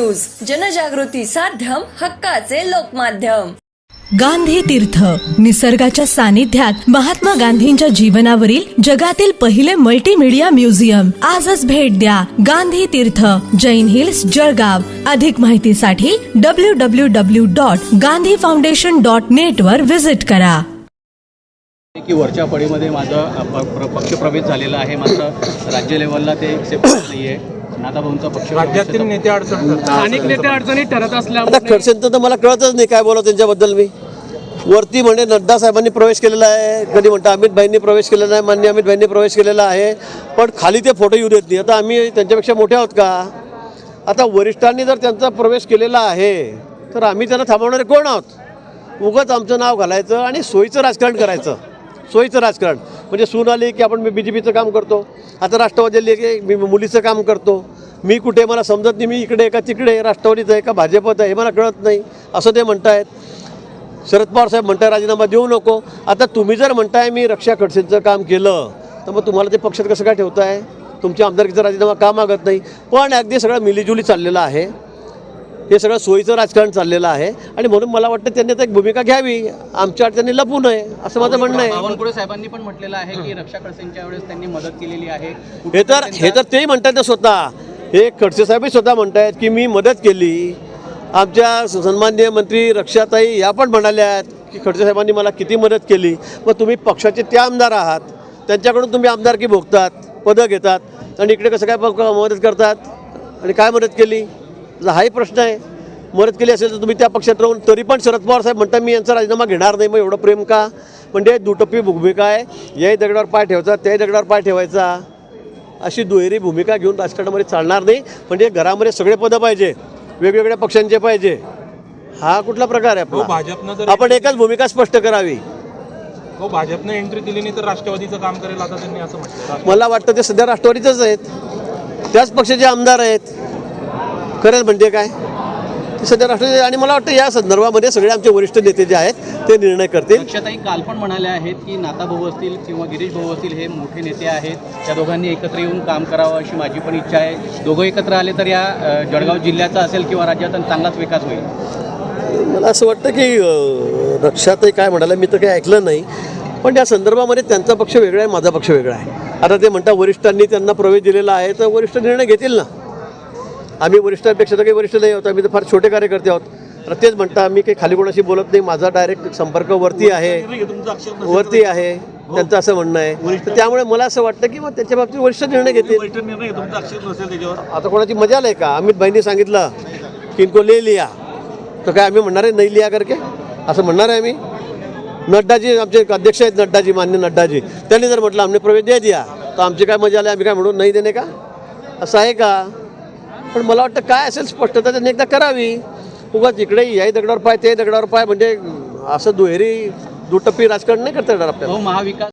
News. जनजागृती साध्यम हक्काचे लोकमाध्यम. गांधी तीर्थ. निसर्गाच्या सानिध्यात महात्मा गांधींच्या जीवनावरील जगातील पहिले मल्टीमीडिया म्युझियम आजच भेट द्या गांधी तीर्थ. जैन हिल्स जळगाव. अधिक माहितीसाठी W W W dot Gandhi foundation dot net वर विजिट करा. की वरच्या पडीमध्ये माझा पक्षप्रवेश झालेला आहे. मात्र राज्य लेवलला ते एक्सेप्ट नाही आहे नादाभाऊंचा पक्ष राज्यातील नेते अडचण नेते ठरत आता खडसेंचं तर मला कळतच नाही काय बोलावं त्यांच्याबद्दल मी. वरती म्हणे नड्डा साहेबांनी प्रवेश केलेला आहे. कधी म्हणता अमित भाईंनी प्रवेश केलेला आहे मान्य अमित भाईंनी प्रवेश केलेला आहे. पण खाली ते फोटो येऊ देत नाही. आता आम्ही त्यांच्यापेक्षा मोठे आहोत का? आता वरिष्ठांनी जर त्यांचा प्रवेश केलेला आहे तर आम्ही त्यांना थांबवणारे कोण आहोत? उगाच आमचं नाव घालायचं आणि सोयीचं राजकारण करायचं. सोयीचं राजकारण. म्हणजे सून आली की आपण मी बी जे पीचं काम करतो. आता राष्ट्रवादी आली की मी मुलीचं काम करतो. मी कुठे मला समजत नाही मी इकडे का तिकडे राष्ट्रवादीचं आहे का भाजपचं आहे हे मला कळत नाही असं ते म्हणतायत. शरद पवार साहेब म्हणताय राजीनामा देऊ नको. आता तुम्ही जर म्हणताय मी रक्षा खडसेंचं काम केलं तर मग तुम्हाला ते पक्षात कसं काय ठेवताय? तुमच्या आमदारकीचा राजीनामा का मागत नाही? पण अगदी सगळं मिलीजुली चाललेलं आहे. हे सगळं सोयीचं राजकारण चाललेलं आहे. आणि म्हणून मला वाटतं त्यांनी आता एक भूमिका घ्यावी. आमच्या अडचणी लपू नये असं माझं म्हणणं आहे. बावनकुळे साहेबांनी पण म्हटलेलं आहे की रक्षा खडसेंच्या वेळेस त्यांनी मदत केलेली आहे. हे तर हे तर तेही म्हणतात ना स्वतः. हे खडसे साहेबही स्वतः म्हणतायत की मी मदत केली. आमच्या सन्माननीय मंत्री रक्षाताई या पण म्हणाल्या की खडसे साहेबांनी मला किती मदत केली. मग तुम्ही पक्षाचे ते आमदार आहात. त्यांच्याकडून तुम्ही आमदारकी भोगतात पदं घेतात. आणि इकडे कसं काय मदत करतात? आणि काय मदत केली? हाही प्रश्न आहे. मदत केली असेल तर तुम्ही त्या पक्षात राहून तरी पण शरद पवार साहेब म्हणतात मी यांचा राजीनामा घेणार नाही मग एवढं प्रेम का? म्हणजे दुटप्पी भूमिका आहे. याही दगडावर पाय ठेवायचा त्याही दगडावर पाय ठेवायचा. अशी दुहेरी भूमिका घेऊन राजकारणामध्ये चालणार नाही. म्हणजे घरामध्ये सगळे पदं पाहिजे वेगवेगळ्या पक्षांचे पाहिजे. हा कुठला प्रकार आहे हो आपला भाजपनं आपण एकच भूमिका स्पष्ट करावी. हो भाजपनं एंट्री दिली नाही तर राष्ट्रवादीचं काम करेल आता त्यांनी असं म्हटलं. मला वाटतं ते सध्या राष्ट्रवादीचंच आहेत. त्याच पक्षाचे आमदार आहेत. करेल म्हणजे काय? ते सध्या राष्ट्रवादी आणि मला वाटतं या संदर्भामध्ये सगळे आमचे वरिष्ठ नेते जे आहेत ते निर्णय करतील. रक्षाताई काल पण म्हणाल्या आहेत की नाता भाऊ असतील किंवा गिरीश भाऊ असतील हे मोठे नेते आहेत. त्या दोघांनी एकत्र येऊन काम करावं अशी माझी पण इच्छा आहे. दोघं एकत्र आले तर या जळगाव जिल्ह्याचा असेल किंवा राज्याचा चांगलाच विकास होईल. मला असं वाटतं की रक्षाताई काय म्हणाला मी तर काही ऐकलं नाही. पण या संदर्भामध्ये त्यांचा पक्ष वेगळा आहे माझा पक्ष वेगळा आहे. आता ते म्हणता वरिष्ठांनी त्यांना प्रवेश दिलेला आहे तर वरिष्ठ निर्णय घेतील ना? आम्ही वरिष्ठांपेक्षा तर काही वरिष्ठ नाही आहोत आम्ही तर फार छोटे कार्यकर्ते आहोत. तर तेच म्हणता मी काही खाली कोणाशी बोलत नाही माझा डायरेक्ट संपर्क वरती आहे. वरती आहे त्यांचं असं म्हणणं आहे. तर त्यामुळे मला असं वाटतं की मग त्याच्या बाबतीत वरिष्ठ निर्णय घेतील. आता कोणाची मजा नाही का? अमित भाईंनी सांगितलं की इनको ले लिया. तर काय आम्ही म्हणणार आहे नाही लिया करके? असं म्हणणार आहे आम्ही. नड्डाजी आमचे अध्यक्ष आहेत नड्डाजी मान्य नड्डाजी. त्यांनी जर म्हटलं आम्ही प्रवेश दे दिया तर आमची काय मजा आली आम्ही काय म्हणून नाही देणे का? असं आहे का? पण मला वाटतं काय असेल स्पष्टता त्यांनी एकदा करावी. उगाच इकडे याही दगडावर पाय ते दगडावर पाय म्हणजे असं दुहेरी दुटप्पी राजकारण नाही करता येणार आपल्याला. हो, महाविकास